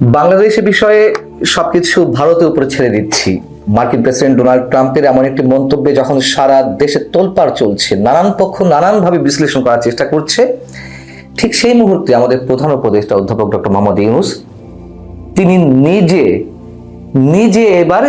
বাংলাদেশের বিষয়ে সবকিছু ভারতের উপরে ছেড়ে দিচ্ছি। মার্কিন প্রেসিডেন্ট ডোনাল্ড ট্রাম্পের এমন একটি মন্তব্যে যখন সারা দেশে তোলপাড় চলছে, নানান পক্ষ নানানভাবে বিশ্লেষণ করার চেষ্টা করছে, ঠিক সেই মুহূর্তে আমাদের প্রধান উপদেষ্টা অধ্যাপক ডক্টর মোহাম্মদ ইউনুস, তিনি নিজে নিজে এবার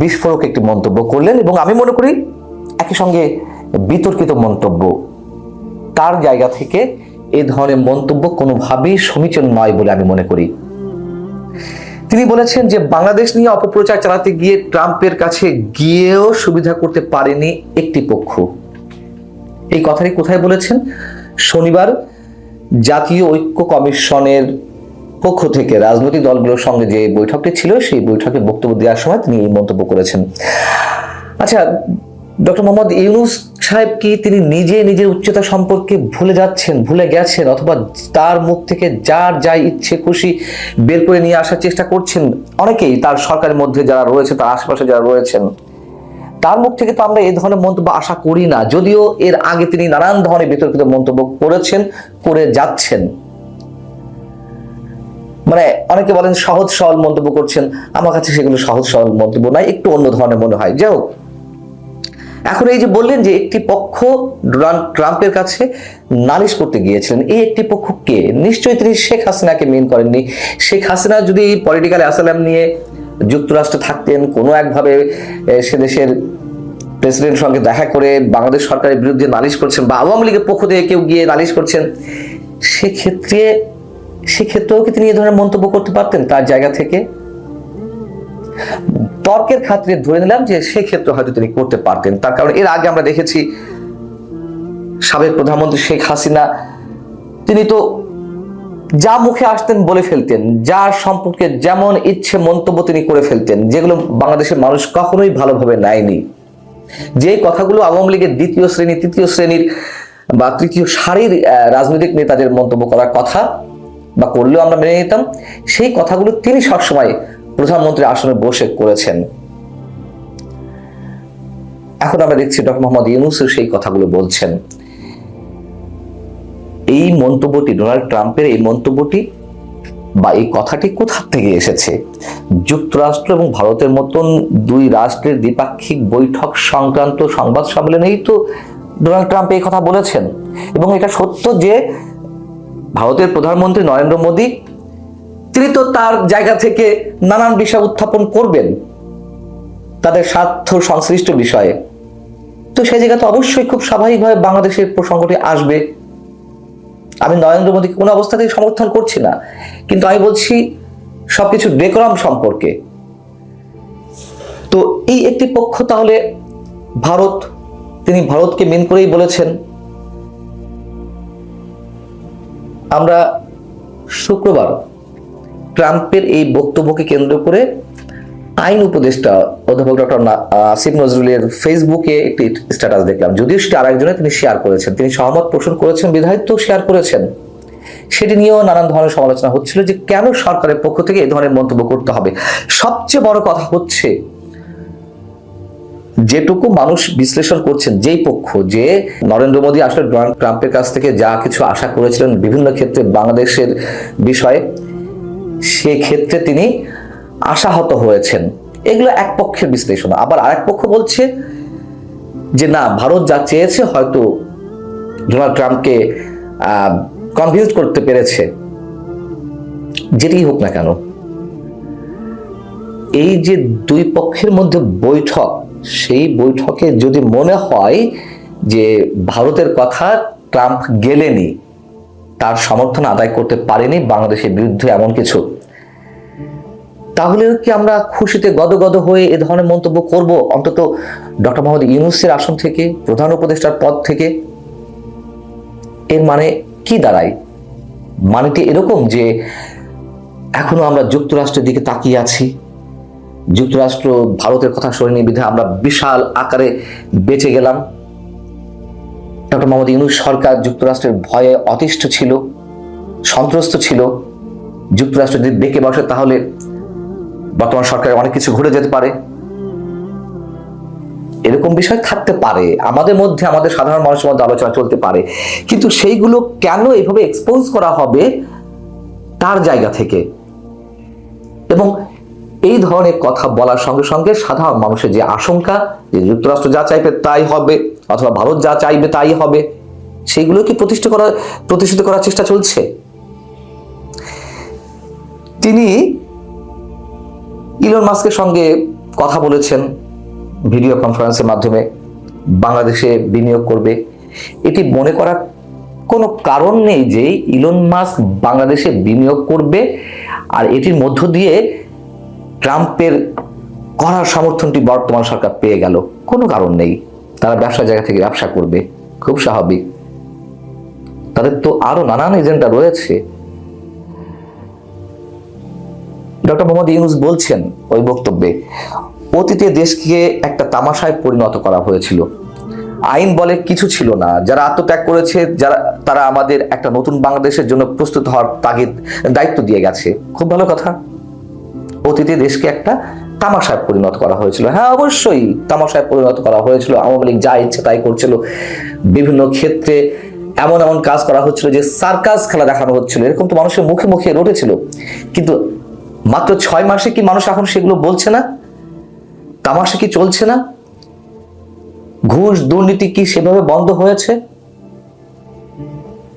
বিস্ফোরক একটি মন্তব্য করলেন এবং আমি মনে করি একই সঙ্গে বিতর্কিত মন্তব্য। তার জায়গা থেকে এই ধরনের মন্তব্য কোনোভাবেই সমীচীন নয় বলে আমি মনে করি। তিনি বলেছেন যে বাংলাদেশ নিয়ে অপপ্রচার চালাতে গিয়ে ট্রাম্পের কাছে গিয়েও সুবিধা করতে পারেনি একটি পক্ষ। এই কথাটি কোথায় বলেছেন? শনিবার জাতীয় ঐক্য কমিশনের পক্ষ থেকে রাজনৈতিক দলগুলোর সঙ্গে যে বৈঠকটি ছিল, সেই বৈঠকে বক্তব্য দেওয়ার সময় তিনি এই মন্তব্য করেছেন। আচ্ছা ডক্টর মোহাম্মদ ইউনুস সাহেব কি তিনি নিজে নিজের উচ্চতা সম্পর্কে ভুলে যাচ্ছেন, ভুলে গেছেন, অথবা তার মুখ থেকে যার যাই ইচ্ছে খুশি বের করে নিয়ে আসার চেষ্টা করছেন? অনেকেই তার সরকারের মধ্যে যারা রয়েছে, তার আশেপাশে যারা রয়েছেন, তার মুখ থেকে তো আমরা এই ধরনের মন্তব্য আশা করি না। যদিও এর আগে তিনি নানান ধরনের বিতর্কিত মন্তব্য করেছেন, করে যাচ্ছেন। মানে অনেকে বলেন সহজ সরল মন্তব্য করছেন, আমার কাছে সেগুলো সহজ সরল মন্তব্য নয়, একটু অন্য ধরনের মনে হয়। যাই হোক এখন এই যে বললেন যে একটি পক্ষ ট্রাম্পের কাছে নালিশ করতে গিয়েছিলেন, এই একটি পক্ষ কে? নিশ্চয়ই তিনি শেখ হাসিনাকে মেন করেননি। শেখ হাসিনা যদি পলিটিক্যাল অ্যাসালাম নিয়ে যুক্তরাষ্ট্রে থাকতেন, কোনো একভাবে সে দেশের প্রেসিডেন্ট সঙ্গে দেখা করে বাংলাদেশ সরকারের বিরুদ্ধে নালিশ করছেন বা আওয়ামী লীগের পক্ষ থেকে কেউ গিয়ে নালিশ করছেন, সেক্ষেত্রে, সেক্ষেত্রেও কি তিনি এ ধরনের মন্তব্য করতে পারতেন তার জায়গা থেকে? তর্কের খাতিরে ধরে নিলাম যে সেক্ষেত্রে হয়তো তিনি করতে পারতেন। তার কারণ এর আগে আমরা দেখেছি সাবেক প্রধানমন্ত্রী শেখ হাসিনা, তিনি তো যা মুখে আসতেন বলে ফেলতেন, যার সম্পর্কে যেমন ইচ্ছে মন্তব্য তিনি করে ফেলতেন, যেগুলো বাংলাদেশের মানুষ কখনোই ভালোভাবে নেয়নি। যে কথাগুলো আওয়ামী লীগের দ্বিতীয় শ্রেণি, তৃতীয় শ্রেণির বা তৃতীয় সারির রাজনৈতিক নেতাদের মন্তব্য করার কথা বা করলেও আমরা মেনে নিতাম, সেই কথাগুলো তিনি সবসময় প্রধানমন্ত্রী আসনে বসে করেছেন। এখন আমরা দেখছি ডক্টর মোহাম্মদ ইউনুসও সেই কথাগুলো বলছেন। এই মন্তব্যটি, ডোনাল্ড ট্রাম্পের এই মন্তব্যটি বা এই কথাটি কোথা থেকে এসেছে? যুক্তরাষ্ট্র এবং ভারতের মতন দুই রাষ্ট্রের দ্বিপাক্ষিক বৈঠক সংক্রান্ত সংবাদ সম্মেলনেই তো ডোনাল্ড ট্রাম্প এই কথা বলেছেন। এবং এটা সত্য যে ভারতের প্রধানমন্ত্রী নরেন্দ্র মোদী তিনি তো তার জায়গা থেকে নানান বিষয় উত্থাপন করবেন। তাদের স্বার্থ সংশ্লিষ্ট বিষয়ে। তো সেই জায়গা তো অবশ্যই খুব স্বাভাবিকভাবে বাংলাদেশের প্রসঙ্গটি আসবে। আমি নরেন্দ্র মোদীকে কোনো অবস্থাতেই সমর্থন করছি না। কিন্তু আমি বলছি, সবকিছু ডেকোরাম সম্পর্কে। তো এই একটি পক্ষ তাহলে ভারত, তিনি ভারতকে মেন করেই বলেছেন। আমরা শুক্রবার ট্রাম্পের এই বক্তব্যকে কেন্দ্র করে আইন উপদেষ্টা অধ্যাপক ডক্টর আসিফ নজরুলের ফেসবুকে একটি স্ট্যাটাস দেখলাম। যদিও সেটা আরেকজনে তিনি শেয়ার করেছেন। তিনি সহমত পোষণ করেছেন, বিধায়িত্ব শেয়ার করেছেন। সেটি নিয়েও নানান ধরনের সমালোচনা হচ্ছিল যে কেন সরকারের পক্ষ থেকে এই ধরনের মন্তব্য করতে হবে। সবচেয়ে বড় কথা হচ্ছে, যেটুকু মানুষ বিশ্লেষণ করছেন, যেই পক্ষ, যে নরেন্দ্র মোদী আসলে ডোনাল্ড ট্রাম্পের কাছ থেকে যা কিছু আশা করেছিলেন বিভিন্ন ক্ষেত্রে বাংলাদেশের বিষয়ে সেক্ষেত্রে তিনি আশাহত হয়েছেন। এগুলো এক পক্ষের বিশ্লেষণ। আবার আরেক পক্ষ বলছে যে, না, ভারত যা চেয়েছে হয়তো ডোনাল্ড ট্রাম্পকে কনভিন্স করতে পেরেছে। যেটি হোক না কেন। এই যে দুই পক্ষের মধ্যে বৈঠক, সেই বৈঠকে যদি মনে হয় যে ভারতের কথা ট্রাম্প গেলেনি তার সমর্থন আদায় করতে পারেনি বাংলাদেশের বিরুদ্ধে এমন কিছু। তাহলে কি আমরা খুশিতে গদগদ হয়ে এ ধরনের মন্তব্য করব? অন্তত ডক্টর মোহাম্মদ ইউনুসের আসন থেকে, প্রধান উপদেষ্টার পদ থেকে? এর মানে কি দাঁড়ায়? মানেটি এরকম যে এখনও আমরা যুক্তরাষ্ট্রের দিকে তাকিয়ে আছি। যুক্তরাষ্ট্র ভারতের কথা শোনেনি বিধে আমরা বিশাল আকারে বেঁচে গেলাম। ডক্টর মোহাম্মদ ইউনুস সরকার যুক্তরাষ্ট্রের ভয়ে অতিষ্ঠ ছিল, সন্ত্রস্ত ছিল, যুক্তরাষ্ট্র যদি বেঁকে বসে তাহলে বর্তমান সরকারের অনেক কিছু ঘুরে যেতে পারে। এরকম বিষয় থাকতে পারে, আমাদের মধ্যে, আমাদের সাধারণ মানুষের মধ্যে আলোচনা চলতে পারে। কিন্তু সেইগুলো কেন এইভাবে এক্সপোজ করা হবে তার জায়গা থেকে? এবং এই ধরনের কথা বলার সঙ্গে সঙ্গে সাধারণ মানুষের যে আশঙ্কা, যে যুক্তরাষ্ট্র যা চাইবে তাই হবে, অথবা ভারত যা চাইবে তাই হবে, সেগুলো কি প্রতিষ্ঠা করা, প্রতিষ্ঠিত করার চেষ্টা চলছে? তিনি ইলন মাস্কের সঙ্গে কথা বলেছেন ভিডিও কনফারেন্সের মাধ্যমে, বাংলাদেশে বিনিয়োগ করবে। এটি মনে করার কোনো কারণ নেই যে ইলন মাস্ক বাংলাদেশে বিনিয়োগ করবে, আর এটির মধ্য দিয়ে ট্রাম্পের করার সমর্থনটি বর্তমান সরকার পেয়ে গেল। কোনো কারণ নেই। তারা ব্যবসা জায়গা থেকে ব্যবসা করবে। খুব স্বাভাবিক। তাদের তো আরও নানান এজেন্ডা রয়েছে। ডক্টর মোহাম্মদ ইউনুস বলছেন ওই বক্তব্যে, অতীতে দেশকে একটা তামাশায় পরিণত করা হয়েছিল। আইন বলে কিছু ছিল না। যারা আত্মত্যাগ করেছে, যারা, তারা আমাদের একটা নতুন বাংলাদেশের জন্য প্রস্তুত হওয়ার তাগিদ, দায়িত্ব দিয়ে গেছে। খুব ভালো কথা। অতীতে দেশকে একটা তামাশায় পরিণত করা হয়েছিল। হ্যাঁ অবশ্যই তামাশায় পরিণত করা হয়েছিল। আওয়ামী লীগ যা ইচ্ছে তাই করছিল। বিভিন্ন ক্ষেত্রে এমন এমন কাজ করা হচ্ছিল যে সার্কাস খেলা দেখানো হচ্ছিল। এরকম তো মানুষের মুখে মুখে রটেছিল কিন্তু মাত্র ছয় মাসে কি মানুষ এখন সেগুলো বলছে না? তামাশা কি চলছে না? ঘুষ, দুর্নীতি কি সেভাবে বন্ধ হয়েছে?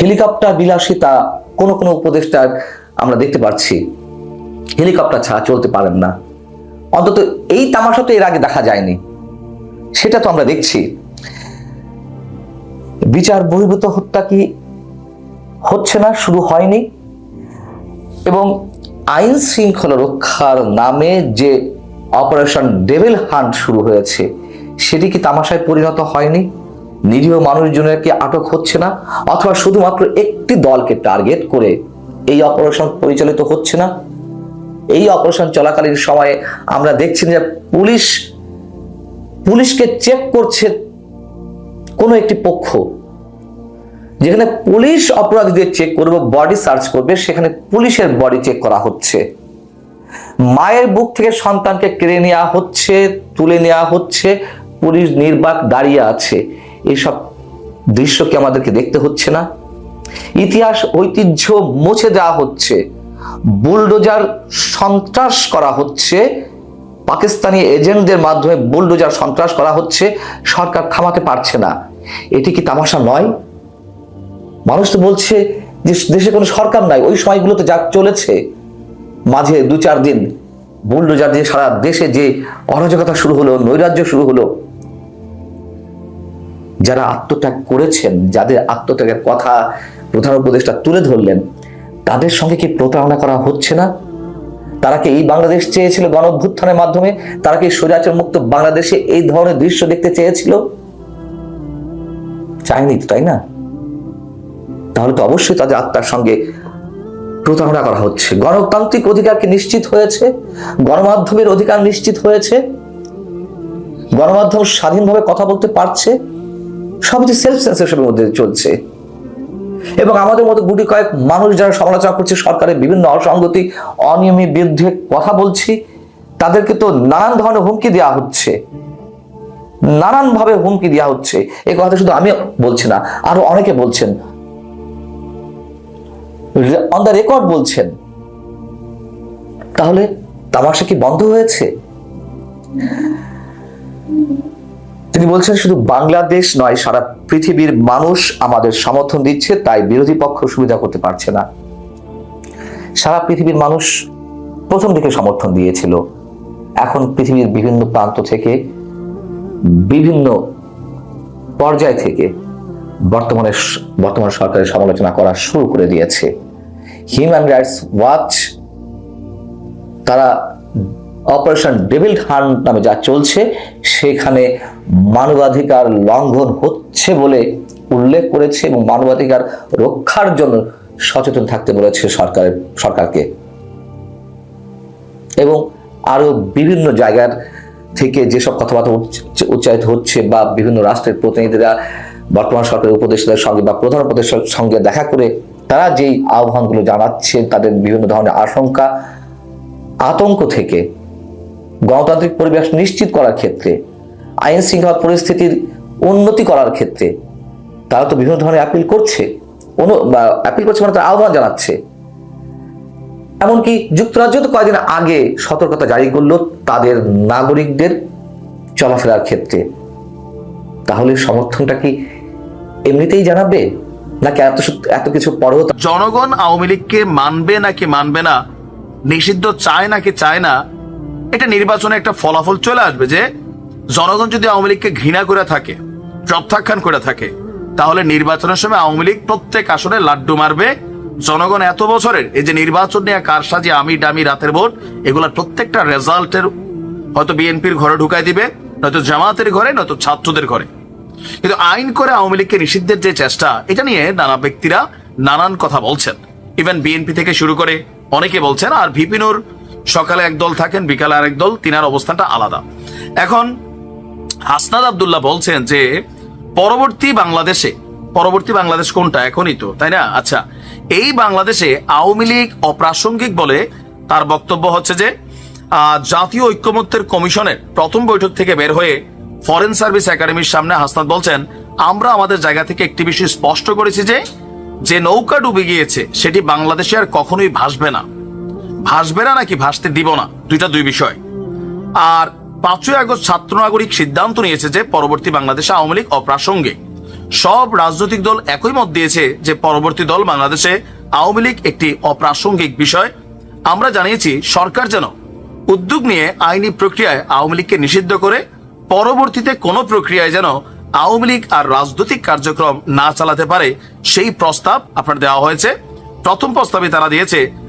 হেলিকপ্টার বিলাসিতা কোনো কোনো উপদেষ্টার আমরা দেখতে পাচ্ছি। হেলিকপ্টার ছাড়া চলতে পারেন না। অন্তত এই তামাশা তো এর আগে দেখা যায়নি। সেটা তো আমরা দেখছি। বিচার বহির্ভূত হত্যা কি হচ্ছে না, শুরু হয়নি। এবং আইন শৃঙ্খলা রক্ষার নামে যে অপারেশন ডেভিল হান্ট শুরু হয়েছে, সেটি কি তামাশায় পরিণত হয়নি? নিরীহ মানুষজনের কি আটক হচ্ছে না? অথবা শুধুমাত্র একটি দলকে টার্গেট করে এই অপারেশন পরিচালিত হচ্ছে না? এই অপারেশন চলাকালীন সময়ে আমরা দেখছি যে পুলিশ, পুলিশকে চেক করছে কোনো একটি পক্ষ। যেখানে পুলিশ অপরাধীদের চেক করবে, বডি সার্চ করবে, সেখানে পুলিশের বডি চেক করা হচ্ছে। মায়ের বুক থেকে সন্তানকে কেড়ে নেওয়া হচ্ছে, তুলে নেওয়া হচ্ছে, পুলিশ নির্বাক দাঁড়িয়ে আছে। এইসব দৃশ্যকে আমাদেরকে দেখতে হচ্ছে না। ইতিহাস ঐতিহ্য মুছে দেওয়া হচ্ছে। বুলডোজার সন্ত্রাস করা হচ্ছে, পাকিস্তানি এজেন্টদের মাধ্যমে বুলডোজার সন্ত্রাস করা হচ্ছে, সরকার থামাতে পারছে না। এটি কি তামাশা নয়? মানুষ তো বলছে যে দেশে কোনো সরকার নাই, ওই সময়গুলোতে যা চলেছে, মাঝে দু চার দিন বুলডোজার দিয়ে সারা দেশে যে অরাজকতা শুরু হলো, নৈরাজ্য শুরু হলো, যারা আত্মত্যাগ করেছেন, যাদের আত্মত্যাগের কথা প্রধান উপদেষ্টা তুলে ধরলেন তাদের সঙ্গে কি প্রতারণা করা হচ্ছে না? তারা কি এই বাংলাদেশ চেয়েছিল গণ মাধ্যমে? তারা কি স্বৈরাচার মুক্ত বাংলাদেশে এই ধরনের দৃশ্য দেখতে চেয়েছিল? চায়নি তো, তাই না? তাহলে তো অবশ্যই তাদের আত্মার সঙ্গে প্রতারণা করা হচ্ছে। গণতান্ত্রিক অধিকার কি নিশ্চিত হয়েছে? গণমাধ্যমের অধিকার নিশ্চিত হয়েছে? গণমাধ্যম স্বাধীনভাবে কথা বলতে পারছে? সবই সেলফ সেন্সারশিপের মধ্যে চলছে। এবং আমাদের মতো গুটি কয়েক মানুষ যারা সমালোচনা করছে, সরকারের বিভিন্ন অসঙ্গতি অনিয়মের বিরুদ্ধে কথা বলছি, তাদেরকে তো নানান ধরনের হুমকি দেওয়া হচ্ছে। নানান ভাবে হুমকি দেওয়া হচ্ছে। এই কথা শুধু আমি বলছি না, আরও অনেকে বলছেন। অন দ্য রেকর্ড বলছেন। তাহলে তামাশা কি বন্ধ হয়েছে? তিনি বলছেন, শুধু বাংলাদেশ নয়, সারা পৃথিবীর মানুষ আমাদের সমর্থন দিচ্ছে, তাই বিরোধী পক্ষ সুবিধা করতে পারছে না। সারা পৃথিবীর মানুষ প্রথম দিকে সমর্থন দিয়েছিল। এখন পৃথিবীর বিভিন্ন প্রান্ত থেকে, বিভিন্ন পর্যায় থেকে বর্তমানে বর্তমান সরকারের সমালোচনা করা শুরু করে দিয়েছে। হিউম্যান রাইটস ওয়াচ তারা অপারেশন ডেভিল হান্ট নামে যা চলছে, সেখানে মানবাধিকার লঙ্ঘন হচ্ছে বলে উল্লেখ করেছে এবং মানবাধিকার রক্ষার জন্য সচেতন থাকতে বলেছে সরকারের, সরকারকে। এবং আরও বিভিন্ন জায়গার থেকে যেসব কথাবার্তা উচ্চারিত হচ্ছে বা বিভিন্ন রাষ্ট্রের প্রতিনিধিরা, বর্তমান সরকারের উপদেষ্টাদের সঙ্গে বা প্রধান উপদেষ্টার সঙ্গে দেখা করে, তারা যেই আহ্বানগুলো জানাচ্ছে তাদের বিভিন্ন ধরনের আশঙ্কা, আতঙ্ক থেকে গণতান্ত্রিক পরিবেশ নিশ্চিত করার ক্ষেত্রে আইন শৃঙ্খলা পরিস্থিতির উন্নতি করার ক্ষেত্রে তারা তো বিভিন্ন ধরনের অ্যাপিল করছে, অনু অ্যাপিল করছে মানে তারা আহ্বান জানাচ্ছে। এমনকি যুক্তরাজ্য তো কয়েকদিন আগে সতর্কতা জারি করল তাদের নাগরিকদের চলাফেরার ক্ষেত্রে। তাহলে সমর্থনটা কি এমনিতেই জানাবে? নাকি এত এত কিছু পরেও জনগণ আওয়ামী লীগকে মানবে নাকি মানবে না, নিষিদ্ধ চায় নাকি চায় না এটা নির্বাচনে একটা ফলাফল চলে আসবে যে জনগণ যদি আওয়ামী লীগকে ঘৃণা করে থাকে, প্রত্যাখ্যান করে থাকে, তাহলে নির্বাচনের সময় আওয়ামী লীগ প্রত্যেক আসনে লাড্ডু মারবে। জনগণ এত বছরের এই যে নির্বাচন নিয়ে কার সাজি আমি ডামি রাতের ভোট এগুলা প্রত্যেকটা রেজাল্টের হয়তো বিএনপির ঘরে ঢুকাই দিবে, নয়তো জামাতের ঘরে, নয়তো ছাত্রদের ঘরে। কিন্তু আইন করে আওয়ামী লীগকে নিষিদ্ধের যে চেষ্টা, এটা নিয়ে নানা ব্যক্তিরা নানান কথা বলছেন। ইভেন বিএনপি থেকে শুরু করে অনেকে বলছেন, আর ভিপিনুর সকালে এক দল থাকেন, বিকালে আরেক দল, তিনার অবস্থানটা আলাদা। এখন হাসনাদ আব্দুল্লাহ বলছেন যে, পরবর্তী বাংলাদেশে, পরবর্তী বাংলাদেশ কোনটা? এখনই তো, তাই না? আচ্ছা এই বাংলাদেশে আওয়ামী লীগ অপ্রাসঙ্গিক বলে তার বক্তব্য হচ্ছে যে জাতীয় ঐক্যমত্যের কমিশনের প্রথম বৈঠক থেকে বের হয়ে ফরেন সার্ভিস একাডেমির সামনে হাসনাদ বলছেন, আমরা আমাদের জায়গা থেকে একটি বিষয় স্পষ্ট করেছি যে যে নৌকা ডুবে গিয়েছে, সেটি বাংলাদেশে আর কখনোই ভাসবে না। ভাসবে না নাকি ভাসতে দিব না? দুইটা দুই বিষয়। আর পাঁচই আগস্ট ছাত্র নাগরিক সিদ্ধান্ত নিয়েছে যে পরবর্তী বাংলাদেশে আওয়ামী লীগ অপ্রাসঙ্গিক। সব রাজনৈতিক দল একই মত দিয়েছে যে পরবর্তী দল বাংলাদেশে আওয়ামী লীগ একটি অপ্রাসঙ্গিক বিষয়। আমরা জানিয়েছি, সরকার যেন উদ্যোগ নিয়ে আইনি প্রক্রিয়ায় আওয়ামী লীগকে নিষিদ্ধ করে, পরবর্তীতে কোনো প্রক্রিয়ায় যেন আওয়ামী লীগ আর রাজনৈতিক কার্যক্রম না চালাতে পারে, সেই প্রস্তাব আপনার দেওয়া হয়েছে। প্রথম প্রস্তাবে তারা দিয়েছে